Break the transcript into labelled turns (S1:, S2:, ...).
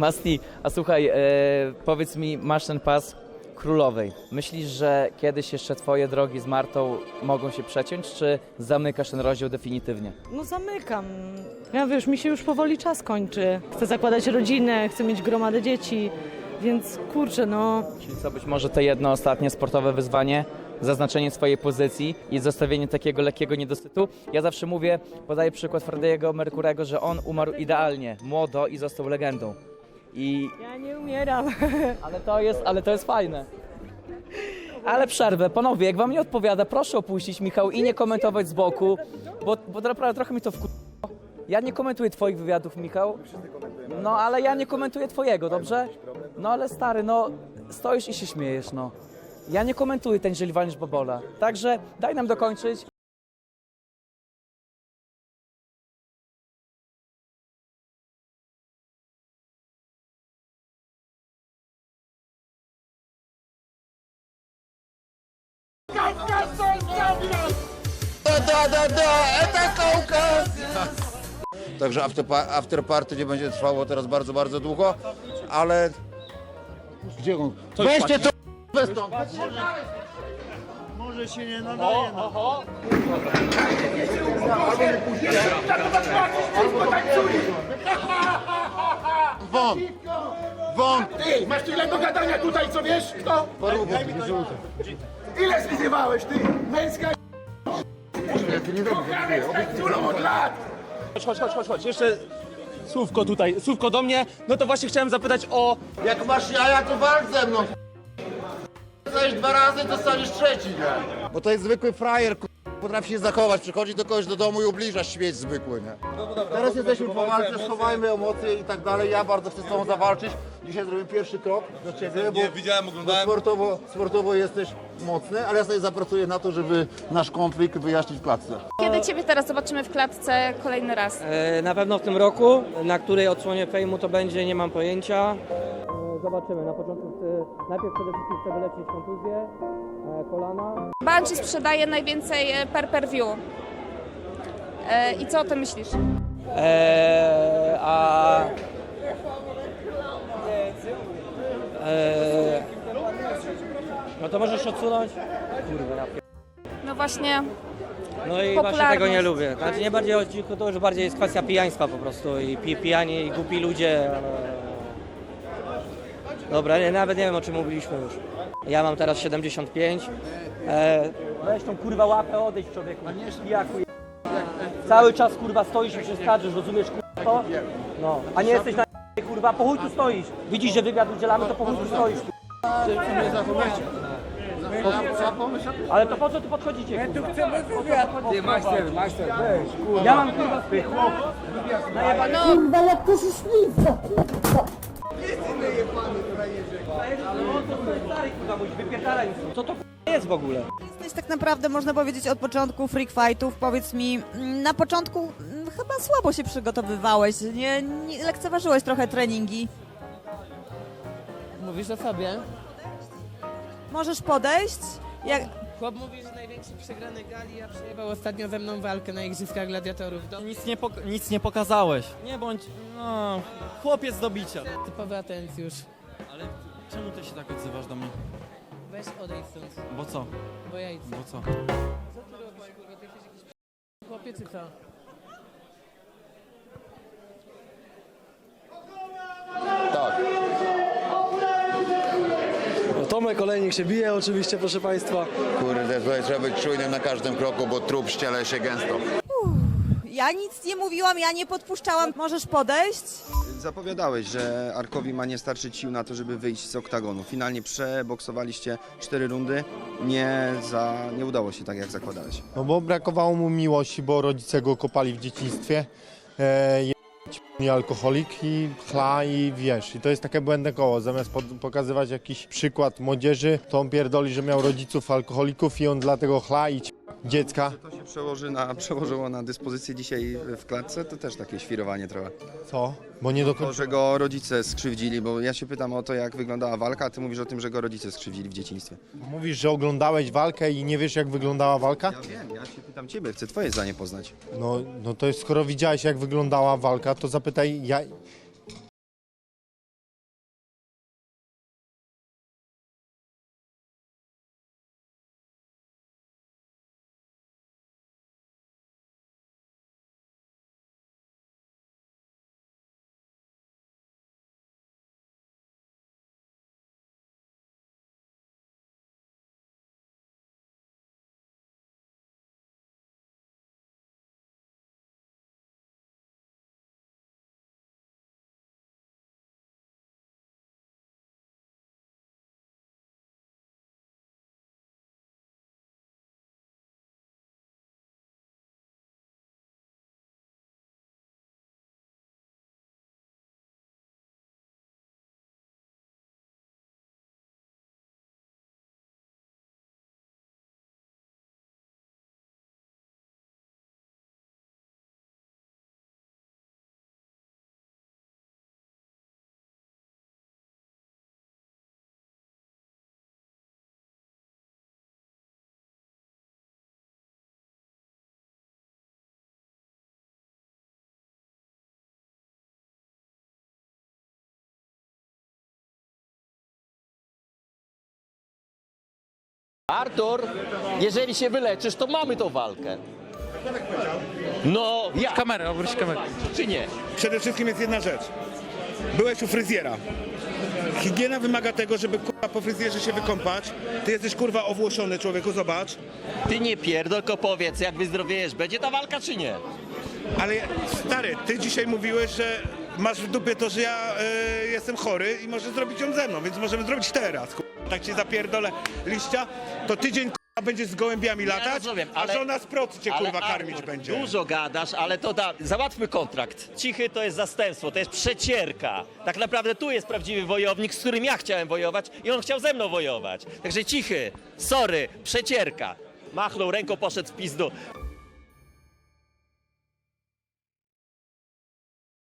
S1: Masti, a słuchaj, e, powiedz mi, masz ten pas królowej. Myślisz, że kiedyś jeszcze twoje drogi z Martą mogą się przeciąć, czy zamykasz ten rozdział definitywnie?
S2: No zamykam. Ja wiesz, mi się już powoli czas kończy. Chcę zakładać rodzinę, chcę mieć gromadę dzieci, więc kurczę, no
S1: Czyli co, być może to jedno ostatnie sportowe wyzwanie, zaznaczenie swojej pozycji i zostawienie takiego lekkiego niedosytu. Ja zawsze mówię, podaję przykład Freddie'ego Merkurego, że on umarł idealnie, młodo i został legendą. I
S2: ja nie umieram.
S1: Ale to jest, ale to jest fajne. Ale przerwę, panowie, jak wam nie odpowiada, proszę opuścić Michał i nie komentować z boku, bo, bo naprawdę trochę mi to wku... Ja nie komentuję twoich wywiadów, Michał. No, ale ja nie komentuję twojego, dobrze? No, ale stary, no, stoisz i się śmiejesz, no. Ja nie komentuję ten, jeżeli walniesz Bobola. Także daj nam dokończyć.
S3: Także afterpa- afterparty nie będzie trwało teraz bardzo, bardzo długo, ale... Gdzie on? Weźcie to bez to! Won! Won!
S4: Ty, masz tyle do gadania tutaj, co wiesz? Kto? Ile zwyzywałeś, ty? Męska Którą od lat?
S5: Chodź, chodź, chodź, chodź, chodź. Jeszcze słówko tutaj, słówko do mnie. No to właśnie chciałem zapytać o...
S3: Jak masz jaja, to walcz ze mną! Zdajesz dwa razy, to staniesz trzeci, nie? Bo to jest zwykły frajer, k***. Potrafi się zachować, przychodzi do kogoś do domu i ubliża śmieć zwykły, nie? Teraz jesteśmy po walce, schowajmy emocje i tak dalej. Ja bardzo chcę z tobą zawalczyć. Dzisiaj zrobimy pierwszy krok do ciebie, bo,
S6: Nie, widziałem, oglądałem.
S3: bo sportowo, sportowo jesteś mocny, ale ja sobie zapracuję na to, żeby nasz konflikt wyjaśnić w klatce.
S7: Kiedy Ciebie teraz zobaczymy w klatce kolejny raz?
S8: E, Na pewno w tym roku, na której odsłonie fejmu to będzie, nie mam pojęcia. E, Zobaczymy, na początku chcę, najpierw przede wszystkim chcę wyleczyć kontuzję, e, kolana.
S7: Bungie sprzedaje najwięcej e, per per view. E, I co o tym myślisz?
S8: E, a... E, no to możesz odsunąć? Kurwa, na
S7: No właśnie,
S8: No i właśnie tego nie lubię. Znaczy nie bardziej o to już bardziej jest kwestia pijaństwa po prostu i pi, pijani i głupi ludzie. e, Dobra, nie, nawet nie wiem o czym mówiliśmy już. Ja mam teraz 75. E, weź tą kurwa łapę, odejdź człowieku. Pijaku, je- Cały czas kurwa stoisz i przeskarżysz, rozumiesz kurwa to? No, a nie jesteś na kurwa, po chuj tu stoisz. Widzisz, że wywiad udzielamy, to po chuj tu stoisz. Ale to po co tu podchodzicie? Kurwa? Ty, majster, majster, weź, Ja mam kurwa spych.
S7: no
S8: Co to jest w ogóle?
S9: Jesteś tak naprawdę, można powiedzieć, od początku freak fightów. Powiedz mi, mm, na początku mm, chyba słabo się przygotowywałeś, nie, nie lekceważyłeś trochę treningi.
S10: Mówisz o sobie?
S9: Możesz podejść? Jak,
S10: Chłop mówi, że największy przegrany gali, a przejebał ostatnio ze mną walkę na Igrzyskach Gladiatorów. Do...
S11: Nic nie, pok- nic nie pokazałeś. Nie bądź, no, chłopiec do bicia.
S10: Typowy atencjusz.
S11: Ale czemu ty się tak odzywasz do mnie?
S10: Weź odejdź stąd,
S11: Bo co?
S10: bo ja idę.
S11: Bo co?
S10: Co ty robisz, kurwa? Ty jesteś jakiś chłopie czy co?
S5: Tomek Olejnik się bije oczywiście, proszę Państwa.
S3: Kurde, słuchaj, trzeba być czujnym na każdym kroku, bo trup ściele się gęsto.
S9: ja nic nie mówiłam, ja nie podpuszczałam. Możesz podejść?
S12: Zapowiadałeś, że Arkowi ma nie starczyć sił na to, żeby wyjść z oktagonu. Finalnie przeboksowaliście cztery rundy. Nie, za, nie udało się tak, jak zakładałeś.
S13: No bo brakowało mu miłości, bo rodzice go kopali w dzieciństwie. E, nie alkoholik i chla i wiesz, i to jest takie błędne koło. Zamiast pokazywać jakiś przykład młodzieży, to on pierdoli, że miał rodziców alkoholików i on dlatego chla i dziecka.
S12: To się przełoży na, przełożyło na dyspozycję dzisiaj w klatce, to też takie świrowanie trochę.
S13: Co? Bo nie do
S12: To, że go rodzice skrzywdzili, bo ja się pytam o to, jak wyglądała walka, a ty mówisz o tym, że go rodzice skrzywdzili w dzieciństwie.
S13: Mówisz, że oglądałeś walkę i nie wiesz jak wyglądała walka?
S12: Ja wiem, ja się pytam ciebie, chcę twoje zdanie poznać.
S13: No, no to jest, skoro widziałeś jak wyglądała walka, to zapytaj, ja,
S6: Artur, jeżeli się wyleczysz, to mamy tą walkę. No, ja.
S11: Kamerę, obróć kamerę.
S6: Czy nie?
S4: Przede wszystkim jest jedna rzecz. Byłeś u fryzjera. Higiena wymaga tego, żeby kurwa po fryzjerze się wykąpać. Ty jesteś kurwa owłosiony człowieku, zobacz.
S6: Ty nie pierdol, tylko powiedz, jak wyzdrowiejesz, będzie ta walka czy nie?
S4: Ale stary, ty dzisiaj mówiłeś, że masz w dupie to, że ja e, jestem chory i możesz zrobić ją ze mną, więc możemy zrobić teraz. Kurwa. Tak ci zapierdolę liścia, to tydzień kurwa będziesz z gołębiami latać,
S6: rozumiem,
S4: a
S6: ale-
S4: żona z procy cię
S6: Ale
S4: kurwa
S6: Artur,
S4: karmić będzie.
S6: Dużo gadasz, ale to da. Załatwmy kontrakt. Cichy to jest zastępstwo, to jest przecierka. Tak naprawdę tu jest prawdziwy wojownik, z którym ja chciałem wojować i on chciał ze mną wojować. Także cichy, sorry, przecierka. Machnął ręką, poszedł w pizdu.